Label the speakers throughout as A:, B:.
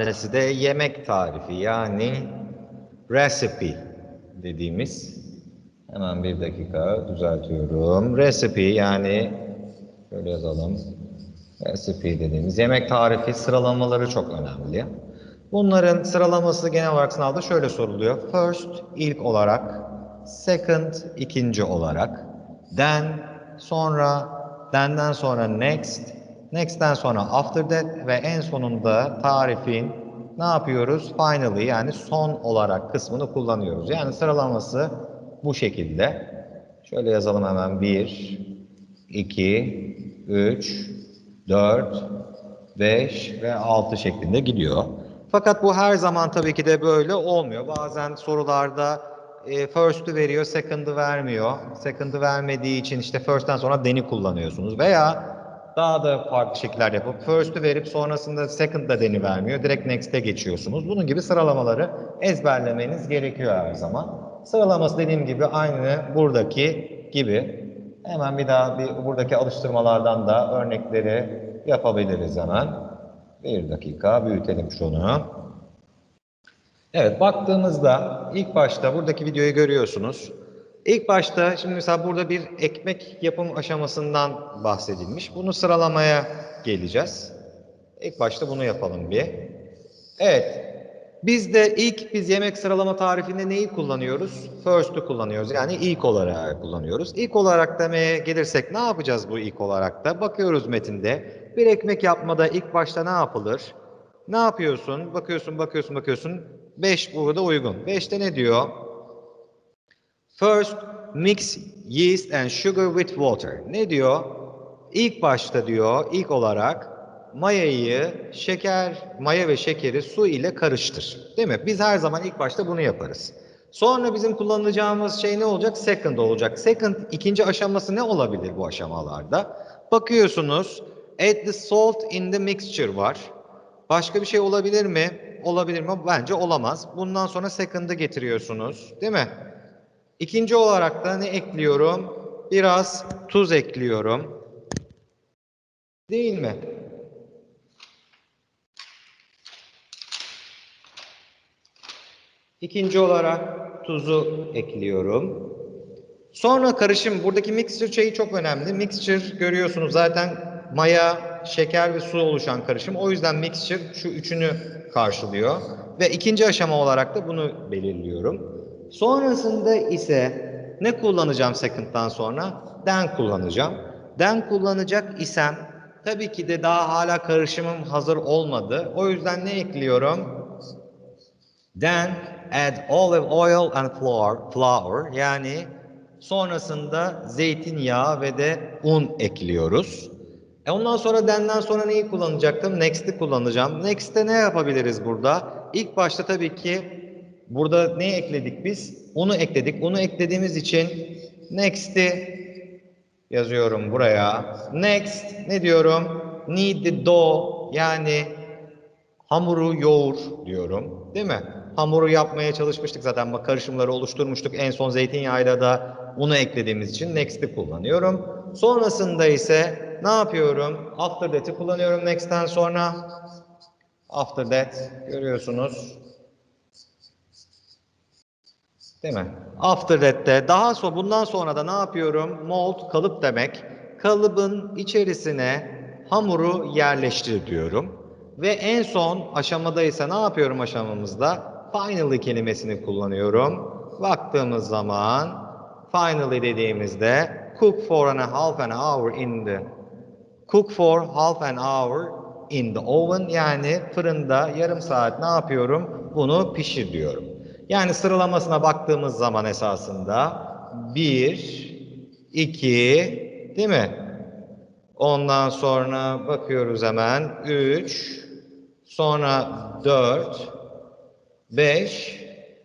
A: tanesi de yemek tarifi yani recipe dediğimiz hemen bir dakika düzeltiyorum. Recipe yani şöyle yazalım. Recipe dediğimiz yemek tarifi sıralamaları çok önemli. Bunların sıralaması genel olarak sınavda şöyle soruluyor. First ilk olarak, second ikinci olarak, then sonra, then'den sonra next, next'ten sonra after that ve en sonunda tarifin ne yapıyoruz? Finally yani son olarak kısmını kullanıyoruz. Yani sıralaması bu şekilde. Şöyle yazalım hemen 1, 2, 3, 4, 5 ve 6 şeklinde gidiyor. Fakat bu her zaman tabii ki de böyle olmuyor. Bazen sorularda e, first'ü veriyor, second'ı vermiyor. Second'ı vermediği için işte first'ten sonra then'i kullanıyorsunuz. Veya daha da farklı şekiller yapıp first'ü verip sonrasında second'da then'i vermiyor. Direkt next'e geçiyorsunuz. Bunun gibi sıralamaları ezberlemeniz gerekiyor her zaman. Sıralaması dediğim gibi aynı buradaki gibi. Hemen bir daha bir buradaki alıştırmalardan da örnekleri yapabiliriz hemen. Bir dakika büyütelim şunu. Evet baktığımızda ilk başta buradaki videoyu görüyorsunuz. İlk başta şimdi mesela burada bir ekmek yapım aşamasından bahsedilmiş. Bunu sıralamaya geleceğiz. İlk başta bunu yapalım bir. Evet. Biz de ilk biz yemek sıralama tarifinde neyi kullanıyoruz? First'ü kullanıyoruz. Yani ilk olarak kullanıyoruz. İlk olarak demeye gelirsek ne yapacağız bu ilk olarak da? Bakıyoruz metinde. Bir ekmek yapmada ilk başta ne yapılır? Ne yapıyorsun? Bakıyorsun, bakıyorsun, bakıyorsun. 5 burada uygun. 5'te ne diyor? First, mix yeast and sugar with water. Ne diyor? İlk başta diyor, ilk olarak mayayı, şeker, maya ve şekeri su ile karıştır. Değil mi? Biz her zaman ilk başta bunu yaparız. Sonra bizim kullanacağımız şey ne olacak? Second olacak. Second ikinci aşaması ne olabilir bu aşamalarda? Bakıyorsunuz, add the salt in the mixture var. Başka bir şey olabilir mi? Olabilir mi? Bence olamaz. Bundan sonra second'ı getiriyorsunuz. Değil mi? İkinci olarak da ne ekliyorum? Biraz tuz ekliyorum. Değil mi? İkinci olarak tuzu ekliyorum. Sonra karışım, buradaki mixture şeyi çok önemli. Mixture görüyorsunuz zaten maya, şeker ve su oluşan karışım. O yüzden mixture şu üçünü karşılıyor. Ve ikinci aşama olarak da bunu belirliyorum. Sonrasında ise ne kullanacağım second'dan sonra? Then kullanacağım. Then kullanacak isem tabii ki de daha hala karışımım hazır olmadı. O yüzden ne ekliyorum? Then add olive oil and flour, flour yani sonrasında zeytinyağı ve de un ekliyoruz. E ondan sonra then'den sonra neyi kullanacaktım? Next'i kullanacağım. Next'te ne yapabiliriz burada? İlk başta tabii ki burada ne ekledik biz? Unu ekledik. Unu eklediğimiz için next'i yazıyorum buraya. Next ne diyorum? Need the dough yani hamuru yoğur diyorum. Değil mi? Hamuru yapmaya çalışmıştık zaten. Bak karışımları oluşturmuştuk. En son zeytinyağıyla da unu eklediğimiz için next'i kullanıyorum. Sonrasında ise ne yapıyorum? After that'i kullanıyorum next'ten sonra. After that görüyorsunuz. Değil mi? After that'te daha sonra bundan sonra da ne yapıyorum? Mold kalıp demek. Kalıbın içerisine hamuru yerleştir diyorum. Ve en son aşamada ise ne yapıyorum aşamamızda? Finally kelimesini kullanıyorum. Baktığımız zaman finally dediğimizde cook for an half an hour in the cook for half an hour in the oven yani fırında yarım saat ne yapıyorum? Bunu pişir diyorum. Yani sıralamasına baktığımız zaman esasında 1 2 değil mi? Ondan sonra bakıyoruz hemen 3 sonra 4 5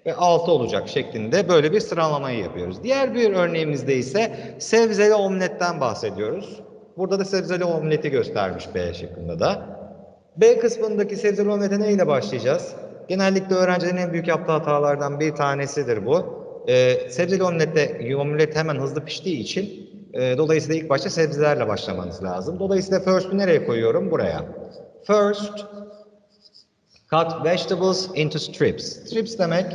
A: ve 6 olacak şeklinde böyle bir sıralamayı yapıyoruz. Diğer bir örneğimizde ise sebzeli omletten bahsediyoruz. Burada da sebzeli omleti göstermiş B şıkkında da. B kısmındaki sebzeli omlete neyle başlayacağız? Genellikle öğrencilerin en büyük yaptığı hatalardan bir tanesidir bu. Ee, sebzeli omlette omlet hemen hızlı piştiği için e, dolayısıyla ilk başta sebzelerle başlamanız lazım. Dolayısıyla first'ü nereye koyuyorum? Buraya. First Cut vegetables into strips. Strips demek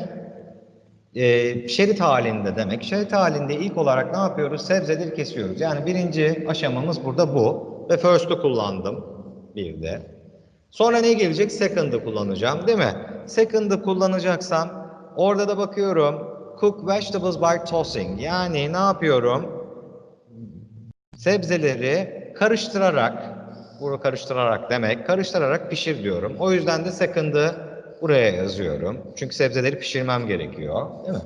A: e, şerit halinde demek. Şerit halinde ilk olarak ne yapıyoruz? Sebzeleri kesiyoruz. Yani birinci aşamamız burada bu. Ve first'ı kullandım bir de. Sonra ne gelecek? Second'ı kullanacağım değil mi? Second'ı kullanacaksam orada da bakıyorum. Cook vegetables by tossing. Yani ne yapıyorum? Sebzeleri karıştırarak, bunu karıştırarak demek, karıştırarak pişir diyorum. O yüzden de second'ı buraya yazıyorum. Çünkü sebzeleri pişirmem gerekiyor. Değil mi?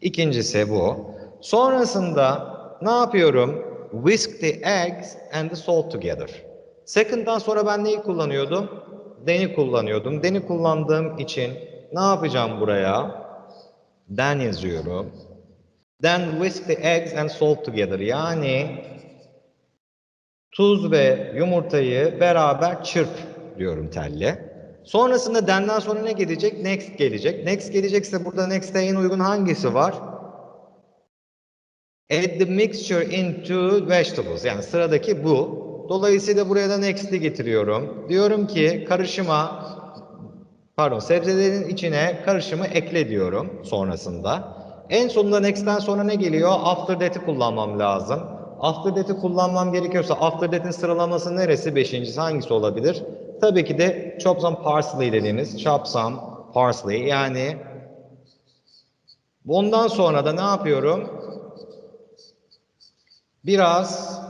A: İkincisi bu. Sonrasında ne yapıyorum? Whisk the eggs and the salt together. Second'dan sonra ben neyi kullanıyordum? Then'i kullanıyordum. Then'i kullandığım için ne yapacağım buraya? Then yazıyorum. Then whisk the eggs and salt together. Yani tuz ve yumurtayı beraber çırp diyorum telle. Sonrasında then'den sonra ne gelecek? Next gelecek. Next gelecekse burada next'e en uygun hangisi var? Add the mixture into vegetables. Yani sıradaki bu. Dolayısıyla buraya da next'i getiriyorum. Diyorum ki karışıma pardon sebzelerin içine karışımı ekle diyorum sonrasında. En sonunda next'ten sonra ne geliyor? After that'i kullanmam lazım. After that'i kullanmam gerekiyorsa after that'in sıralaması neresi? Beşincisi hangisi olabilir? Tabii ki de chop some parsley dediğimiz chop some parsley yani bundan sonra da ne yapıyorum? Biraz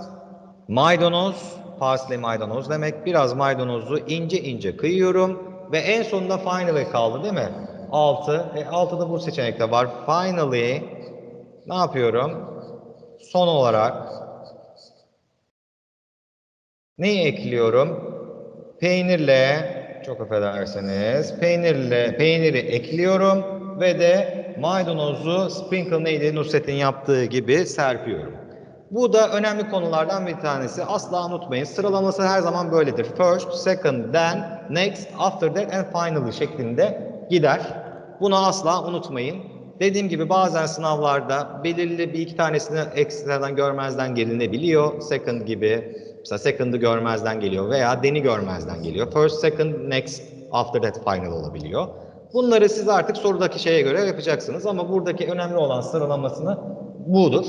A: maydanoz, parsley maydanoz demek. Biraz maydanozu ince ince kıyıyorum ve en sonunda finally kaldı değil mi? 6. E 6 da bu seçenekte var. Finally ne yapıyorum? Son olarak neyi ekliyorum? Peynirle çok affedersiniz. Peynirle peyniri ekliyorum ve de maydanozu sprinkle neydi Nusret'in yaptığı gibi serpiyorum. Bu da önemli konulardan bir tanesi. Asla unutmayın. Sıralaması her zaman böyledir. First, second, then, next, after that and finally şeklinde gider. Bunu asla unutmayın. Dediğim gibi bazen sınavlarda belirli bir iki tanesini ekstradan görmezden gelinebiliyor. Second gibi mesela second'ı görmezden geliyor veya deni görmezden geliyor. First, second, next, after that final olabiliyor. Bunları siz artık sorudaki şeye göre yapacaksınız ama buradaki önemli olan sıralamasını budur.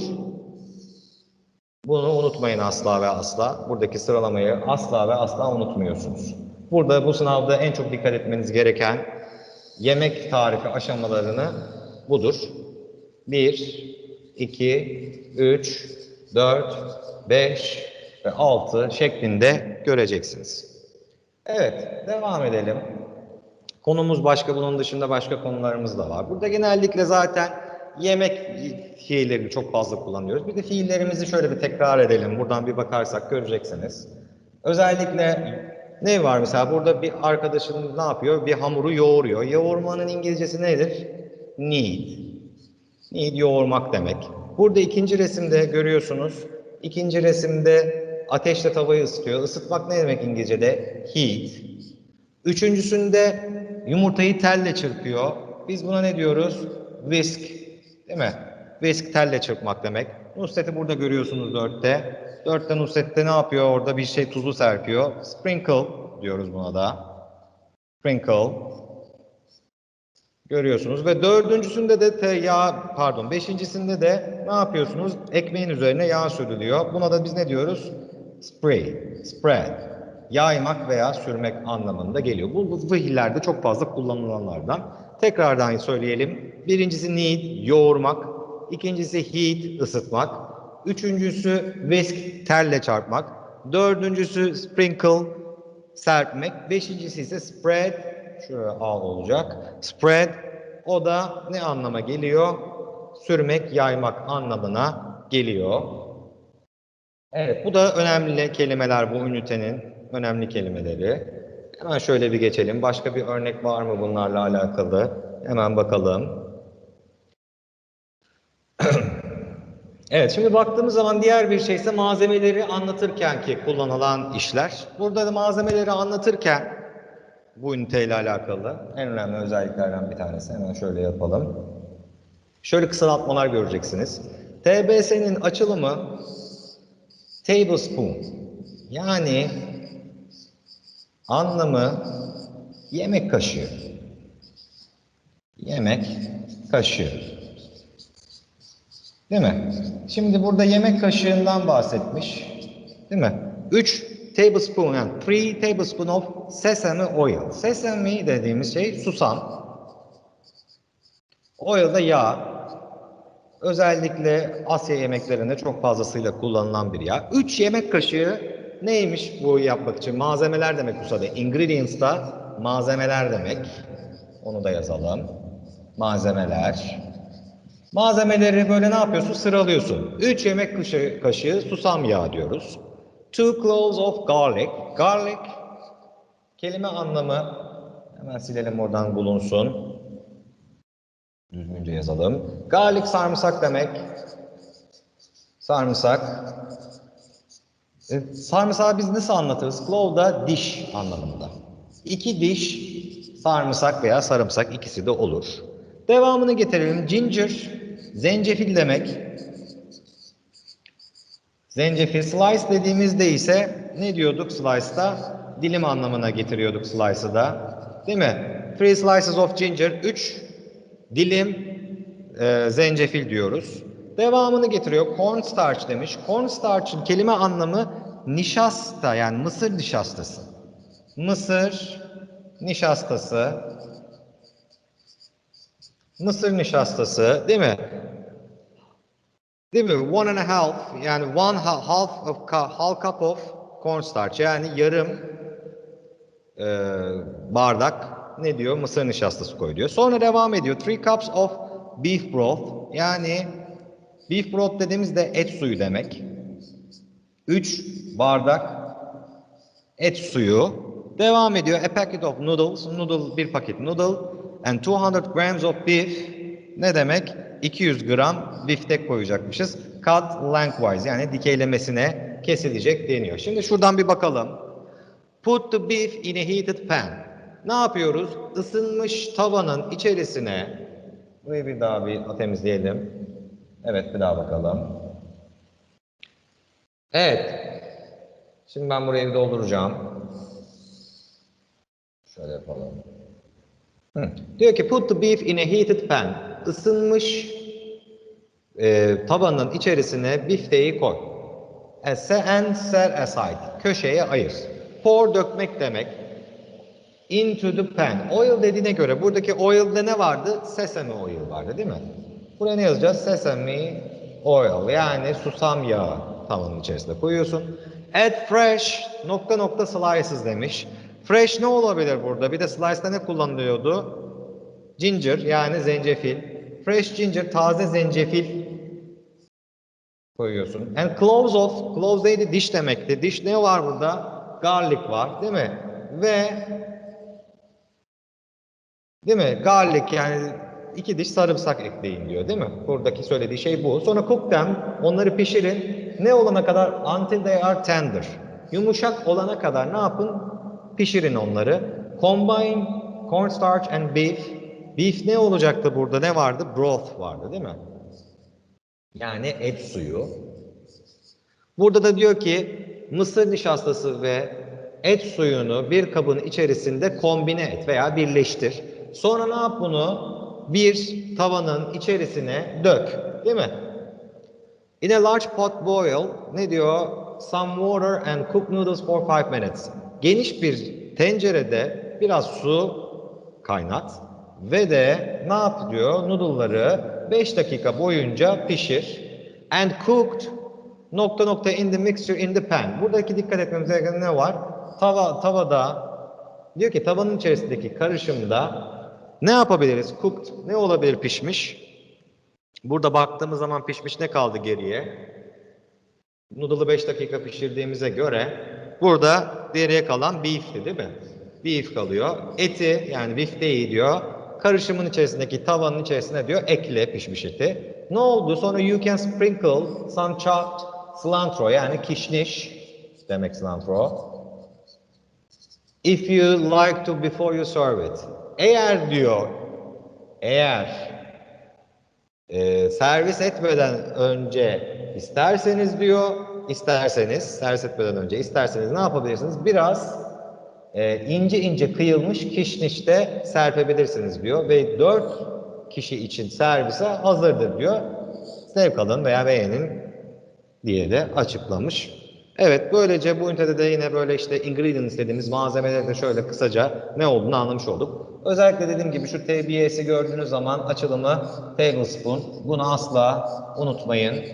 A: Bunu unutmayın asla ve asla. Buradaki sıralamayı asla ve asla unutmuyorsunuz. Burada bu sınavda en çok dikkat etmeniz gereken yemek tarifi aşamalarını budur. 1, 2, 3, 4, 5 ve 6 şeklinde göreceksiniz. Evet, devam edelim. Konumuz başka, bunun dışında başka konularımız da var. Burada genellikle zaten yemek fiillerini çok fazla kullanıyoruz. Bir de fiillerimizi şöyle bir tekrar edelim. Buradan bir bakarsak göreceksiniz. Özellikle ne var mesela burada bir arkadaşın ne yapıyor? Bir hamuru yoğuruyor. Yoğurmanın İngilizcesi nedir? Need. Need yoğurmak demek. Burada ikinci resimde görüyorsunuz. İkinci resimde ateşle tavayı ısıtıyor. Isıtmak ne demek İngilizce'de? Heat. Üçüncüsünde yumurtayı telle çırpıyor. Biz buna ne diyoruz? Whisk. Değil mi? Whisk telle çırpmak demek. Nusret'i burada görüyorsunuz dörtte. Dörtte Nusret'te ne yapıyor? Orada bir şey tuzlu serpiyor. Sprinkle diyoruz buna da. Sprinkle. Görüyorsunuz ve dördüncüsünde de te yağ pardon beşincisinde de ne yapıyorsunuz? Ekmeğin üzerine yağ sürülüyor. Buna da biz ne diyoruz? Spray, spread. Yaymak veya sürmek anlamında geliyor. Bu, bu fiillerde çok fazla kullanılanlardan. Tekrardan söyleyelim. Birincisi need, yoğurmak. İkincisi heat, ısıtmak. Üçüncüsü whisk, telle çarpmak. Dördüncüsü sprinkle, serpmek. Beşincisi ise spread, şuraya al olacak. Spread, o da ne anlama geliyor? Sürmek, yaymak anlamına geliyor. Evet, bu da önemli kelimeler bu ünitenin önemli kelimeleri. Hemen şöyle bir geçelim. Başka bir örnek var mı bunlarla alakalı? Hemen bakalım. evet, şimdi baktığımız zaman diğer bir şey ise malzemeleri anlatırken ki kullanılan işler. Burada da malzemeleri anlatırken bu üniteyle alakalı en önemli özelliklerden bir tanesi. Hemen şöyle yapalım. Şöyle kısaltmalar göreceksiniz. TBS'nin açılımı tablespoon. Yani anlamı Yemek kaşığı. Yemek kaşığı. Değil mi? Şimdi burada yemek kaşığından bahsetmiş. Değil mi? 3 tablespoon yani 3 tablespoon of sesame oil. Sesame dediğimiz şey susam. Oil da yağ. Özellikle Asya yemeklerinde çok fazlasıyla kullanılan bir yağ. 3 yemek kaşığı neymiş bu yapmak için? Malzemeler demek bu sırada. Ingredients da malzemeler demek. Onu da yazalım. Malzemeler. Malzemeleri böyle ne yapıyorsun? Sıralıyorsun. 3 yemek kaşığı, kaşığı susam yağı diyoruz. 2 cloves of garlic. Garlic kelime anlamı hemen silelim oradan bulunsun. Düzgünce yazalım. Garlic sarımsak demek. Sarımsak. E, sarımsağı biz nasıl anlatırız? Clove da diş anlamında. İki diş sarımsak veya sarımsak ikisi de olur. Devamını getirelim. Ginger, zencefil demek. Zencefil slice dediğimizde ise ne diyorduk slice'da? Dilim anlamına getiriyorduk slice'ı da. Değil mi? Three slices of ginger, 3 dilim e, zencefil diyoruz. Devamını getiriyor. Cornstarch demiş. Cornstarch'ın kelime anlamı nişasta yani mısır nişastası. Mısır nişastası. Mısır nişastası değil mi? Değil mi? One and a half yani one ha- half of half cup of cornstarch yani yarım e, bardak ne diyor? Mısır nişastası koy diyor. Sonra devam ediyor. Three cups of beef broth yani beef broth dediğimizde et suyu demek. 3 bardak et suyu. Devam ediyor. A packet of noodles. Noodle bir paket noodle. And 200 grams of beef. Ne demek? 200 gram biftek koyacakmışız. Cut lengthwise yani dikeylemesine kesilecek deniyor. Şimdi şuradan bir bakalım. Put the beef in a heated pan. Ne yapıyoruz? Isınmış tavanın içerisine burayı bir daha bir temizleyelim. Evet bir daha bakalım. Evet. Şimdi ben burayı dolduracağım. Şöyle yapalım. Hı. Diyor ki put the beef in a heated pan. Isınmış e, tavanın içerisine bifteyi koy. Ese and set aside. Köşeye ayır. Pour dökmek demek. Into the pan. Oil dediğine göre buradaki oil'de ne vardı? Sesame oil vardı değil mi? Buraya ne yazacağız? Sesame oil yani susam yağı tavanın içerisine koyuyorsun. Add fresh nokta nokta slices demiş. Fresh ne olabilir burada? Bir de slice'da ne kullanılıyordu? Ginger yani zencefil. Fresh ginger taze zencefil koyuyorsun. And cloves of, cloves neydi? Diş demekti. Diş ne var burada? Garlic var değil mi? Ve değil mi? Garlic yani iki diş sarımsak ekleyin diyor değil mi? Buradaki söylediği şey bu. Sonra cook them, onları pişirin. Ne olana kadar? Until they are tender. Yumuşak olana kadar ne yapın? Pişirin onları. Combine cornstarch and beef. Beef ne olacaktı burada? Ne vardı? Broth vardı değil mi? Yani et suyu. Burada da diyor ki mısır nişastası ve et suyunu bir kabın içerisinde kombine et veya birleştir. Sonra ne yap bunu? Bir tavanın içerisine dök. Değil mi? In a large pot boil ne diyor? Some water and cook noodles for 5 minutes. Geniş bir tencerede biraz su kaynat ve de ne yap diyor? Noodle'ları 5 dakika boyunca pişir. And cooked nokta nokta in the mixture in the pan. Buradaki dikkat etmemiz gereken ne var? Tava tavada diyor ki tavanın içerisindeki karışımda ne yapabiliriz? Cooked ne olabilir pişmiş? Burada baktığımız zaman pişmiş ne kaldı geriye? Noodle'ı 5 dakika pişirdiğimize göre burada geriye kalan beef'ti değil mi? Beef kalıyor. Eti yani bifteyi diyor karışımın içerisindeki tavanın içerisine diyor ekle pişmiş eti. Ne oldu? Sonra you can sprinkle some chopped cilantro yani kişniş demek cilantro. If you like to before you serve it. Eğer diyor eğer e, servis etmeden önce isterseniz diyor isterseniz servis etmeden önce isterseniz ne yapabilirsiniz? Biraz e, ince ince kıyılmış kişnişte serpebilirsiniz diyor. Ve dört kişi için servise hazırdır diyor. Zevk alın veya beğenin diye de açıklamış. Evet böylece bu ünitede de yine böyle işte ingredients dediğimiz malzemeleri de şöyle kısaca ne olduğunu anlamış olduk. Özellikle dediğim gibi şu TBS'i gördüğünüz zaman açılımı tablespoon. Bunu asla unutmayın.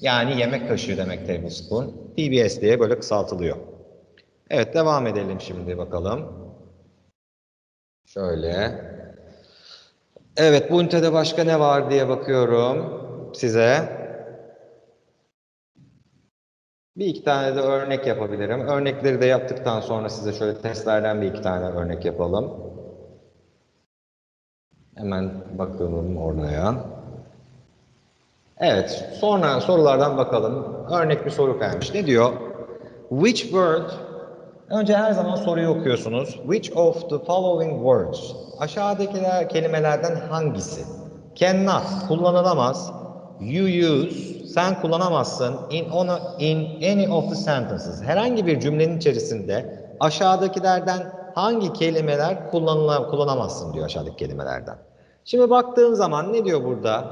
A: Yani yemek kaşığı demek tablespoon. TBS diye böyle kısaltılıyor. Evet devam edelim şimdi bakalım. Şöyle. Evet bu ünitede başka ne var diye bakıyorum size. Bir iki tane de örnek yapabilirim. Örnekleri de yaptıktan sonra size şöyle testlerden bir iki tane örnek yapalım. Hemen bakalım oraya. Evet, sonra sorulardan bakalım. Örnek bir soru gelmiş. Ne diyor? Which word Önce her zaman soruyu okuyorsunuz. Which of the following words? Aşağıdakiler kelimelerden hangisi? Cannot kullanılamaz. You use sen kullanamazsın. In on in any of the sentences. Herhangi bir cümlenin içerisinde aşağıdakilerden hangi kelimeler kullanıla, kullanamazsın diyor aşağıdaki kelimelerden. Şimdi baktığın zaman ne diyor burada?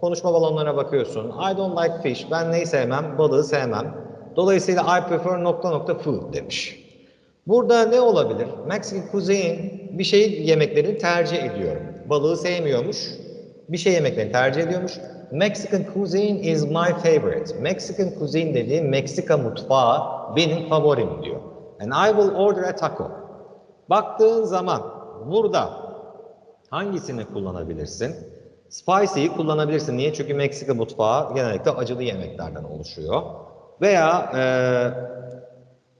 A: Konuşma balonlarına bakıyorsun. I don't like fish. Ben neyi sevmem? Balığı sevmem. Dolayısıyla I prefer nokta nokta food demiş. Burada ne olabilir? Mexican cuisine bir şey yemeklerini tercih ediyorum. Balığı sevmiyormuş. Bir şey yemeklerini tercih ediyormuş. Mexican cuisine is my favorite. Mexican cuisine dediği Meksika mutfağı benim favorim diyor. And I will order a taco. Baktığın zaman burada hangisini kullanabilirsin? Spicy'yi kullanabilirsin. Niye? Çünkü Meksika mutfağı genellikle acılı yemeklerden oluşuyor. Veya e,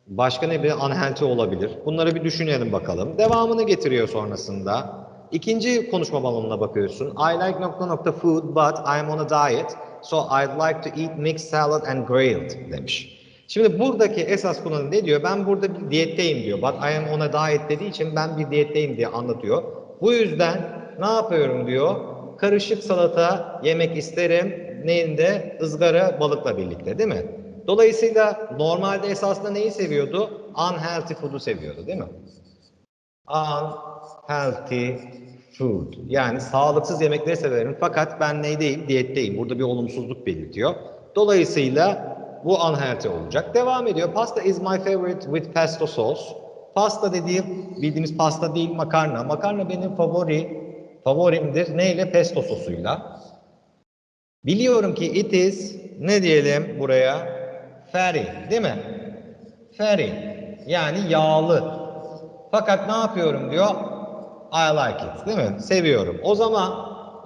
A: başka ne bir unhealthy olabilir. Bunları bir düşünelim bakalım. Devamını getiriyor sonrasında. İkinci konuşma balonuna bakıyorsun. I like nokta nokta food but I'm on a diet. So I'd like to eat mixed salad and grilled demiş. Şimdi buradaki esas kullanım ne diyor? Ben burada bir diyetteyim diyor. But I am on a diet dediği için ben bir diyetteyim diye anlatıyor. Bu yüzden ne yapıyorum diyor? Karışık salata yemek isterim. Neyinde? ızgara balıkla birlikte değil mi? Dolayısıyla normalde esasında neyi seviyordu? Unhealthy food'u seviyordu değil mi? Unhealthy food. Yani sağlıksız yemekleri severim fakat ben neydeyim? Diyetteyim. Burada bir olumsuzluk belirtiyor. Dolayısıyla bu unhealthy olacak. Devam ediyor. Pasta is my favorite with pesto sauce. Pasta dediğim bildiğimiz pasta değil makarna. Makarna benim favori favorimdir. Neyle? Pesto sosuyla. Biliyorum ki it is ne diyelim buraya? Fatty değil mi? Fatty yani yağlı. Fakat ne yapıyorum diyor? I like it değil mi? Seviyorum. O zaman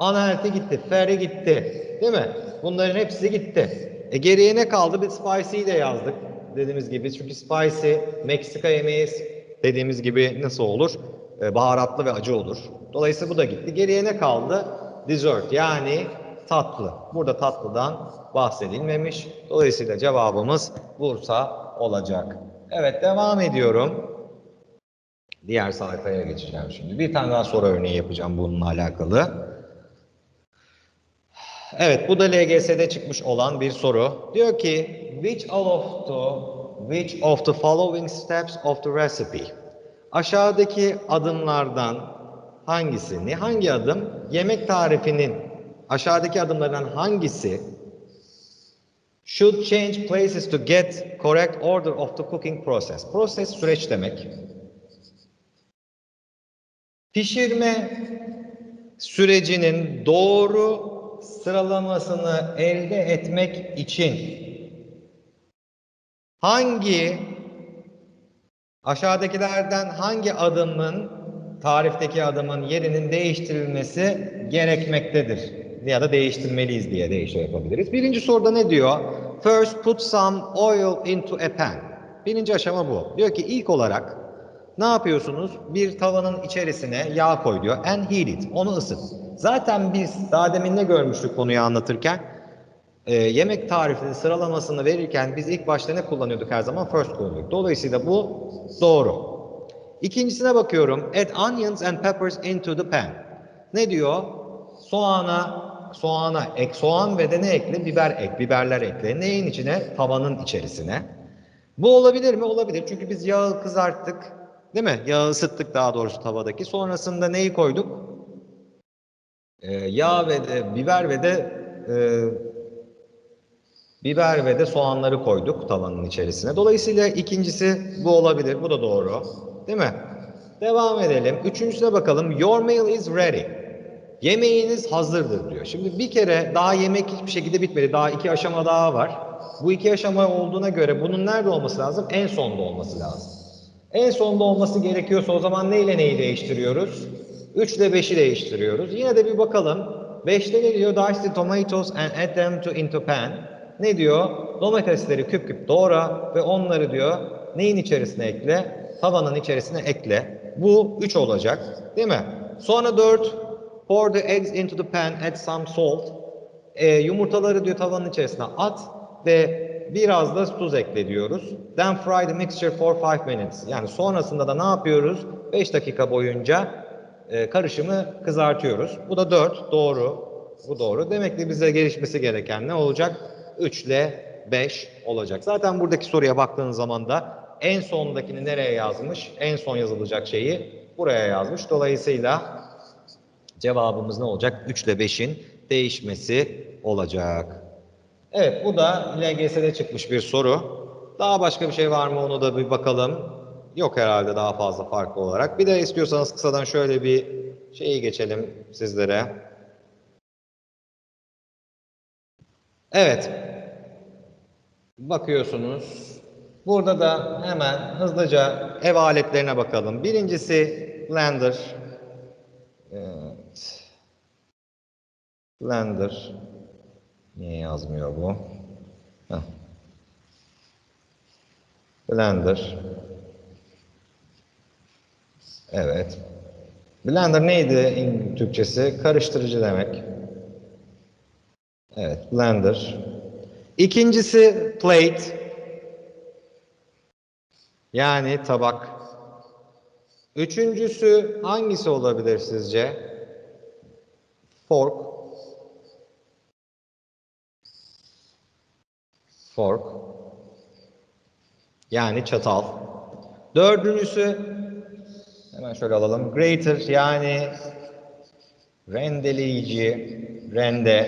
A: unhealthy gitti, fatty gitti. Değil mi? Bunların hepsi gitti. E geriye ne kaldı? Bir spicy'yi de yazdık dediğimiz gibi. Çünkü spicy Meksika yemeği dediğimiz gibi nasıl olur? E, baharatlı ve acı olur. Dolayısıyla bu da gitti. Geriye ne kaldı? Dessert yani tatlı. Burada tatlıdan bahsedilmemiş. Dolayısıyla cevabımız Bursa olacak. Evet devam ediyorum. Diğer sayfaya geçeceğim şimdi. Bir tane daha soru örneği yapacağım bununla alakalı. Evet bu da LGS'de çıkmış olan bir soru. Diyor ki which of the which of the following steps of the recipe? Aşağıdaki adımlardan hangisi? Ne hangi adım? Yemek tarifinin aşağıdaki adımlardan hangisi should change places to get correct order of the cooking process? Proses süreç demek. Pişirme sürecinin doğru sıralamasını elde etmek için hangi aşağıdakilerden hangi adımın tarifteki adımın yerinin değiştirilmesi gerekmektedir ya da değiştirmeliyiz diye değişik yapabiliriz. Birinci soruda ne diyor? First put some oil into a pan. Birinci aşama bu. Diyor ki ilk olarak ne yapıyorsunuz? Bir tavanın içerisine yağ koy diyor. And heat it. Onu ısıt. Zaten biz daha demin ne görmüştük konuyu anlatırken? Ee, yemek tarifinin sıralamasını verirken biz ilk başta ne kullanıyorduk her zaman? First kullanıyorduk. Dolayısıyla bu doğru. İkincisine bakıyorum. Add onions and peppers into the pan. Ne diyor? Soğana, soğana ek, soğan ve de ne ekle? Biber ek, biberler ekle. Neyin içine? Tavanın içerisine. Bu olabilir mi? Olabilir. Çünkü biz yağı kızarttık. Değil mi? Yağı ısıttık daha doğrusu tavadaki. Sonrasında neyi koyduk? Ee, yağ ve de, biber ve de e, biber ve de soğanları koyduk tavanın içerisine. Dolayısıyla ikincisi bu olabilir. Bu da doğru. Değil mi? Devam edelim. Üçüncüsüne bakalım. Your meal is ready. Yemeğiniz hazırdır diyor. Şimdi bir kere daha yemek hiçbir şekilde bitmedi. Daha iki aşama daha var. Bu iki aşama olduğuna göre bunun nerede olması lazım? En sonda olması lazım. En sonda olması gerekiyorsa o zaman ne ile neyi değiştiriyoruz? 3 ile 5'i değiştiriyoruz. Yine de bir bakalım. 5'te ne diyor? Dice the tomatoes and add them to into pan. Ne diyor? Domatesleri küp küp doğra ve onları diyor neyin içerisine ekle? Tavanın içerisine ekle. Bu 3 olacak. Değil mi? Sonra 4 pour the eggs into the pan, add some salt. E, yumurtaları diyor tavanın içerisine at ve biraz da tuz ekle diyoruz. Then fry the mixture for 5 minutes. Yani sonrasında da ne yapıyoruz? 5 dakika boyunca e, karışımı kızartıyoruz. Bu da 4. Doğru. Bu doğru. Demek ki bize gelişmesi gereken ne olacak? 3 ile 5 olacak. Zaten buradaki soruya baktığınız zaman da en sondakini nereye yazmış? En son yazılacak şeyi buraya yazmış. Dolayısıyla cevabımız ne olacak? 3 ile 5'in değişmesi olacak. Evet bu da LGS'de çıkmış bir soru. Daha başka bir şey var mı onu da bir bakalım. Yok herhalde daha fazla farklı olarak. Bir de istiyorsanız kısadan şöyle bir şeyi geçelim sizlere. Evet. Bakıyorsunuz. Burada da hemen hızlıca ev aletlerine bakalım. Birincisi blender. Evet. Blender. Niye yazmıyor bu? Heh. Blender. Evet. Blender neydi Türkçesi? Karıştırıcı demek. Evet, blender. İkincisi plate. Yani tabak. Üçüncüsü hangisi olabilir sizce? Fork. Fork. Yani çatal. Dördüncüsü hemen şöyle alalım. Grater yani rendeleyici, rende,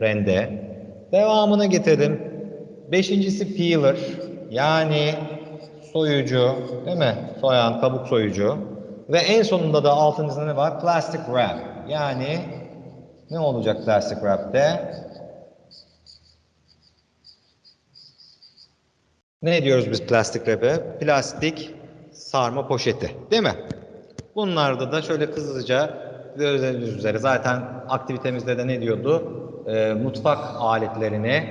A: rende. Devamını getirdim. Beşincisi peeler yani soyucu, değil mi? Soyan, kabuk soyucu. Ve en sonunda da altınızda ne var? Plastic wrap. Yani ne olacak plastic wrap'te? Ne diyoruz biz plastik wrap'e? Plastik sarma poşeti, değil mi? Bunlarda da şöyle hızlıca gördüğünüz üzere zaten aktivitemizde de ne diyordu? Ee, mutfak aletlerini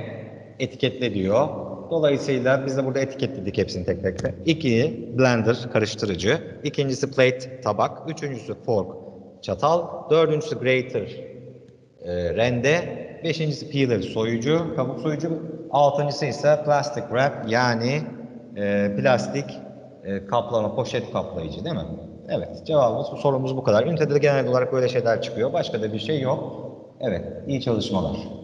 A: etiketle diyor. Dolayısıyla biz de burada etiketledik hepsini tek tek. İki blender karıştırıcı, ikincisi plate tabak, üçüncüsü fork çatal, dördüncüsü grater e, rende, beşincisi peeler soyucu, kabuk soyucu, altıncısı ise plastic wrap yani e, plastik e, kaplama, poşet kaplayıcı değil mi? Evet, cevabımız bu sorumuz bu kadar. Ünitede de genel olarak böyle şeyler çıkıyor. Başka da bir şey yok. Evet, iyi çalışmalar.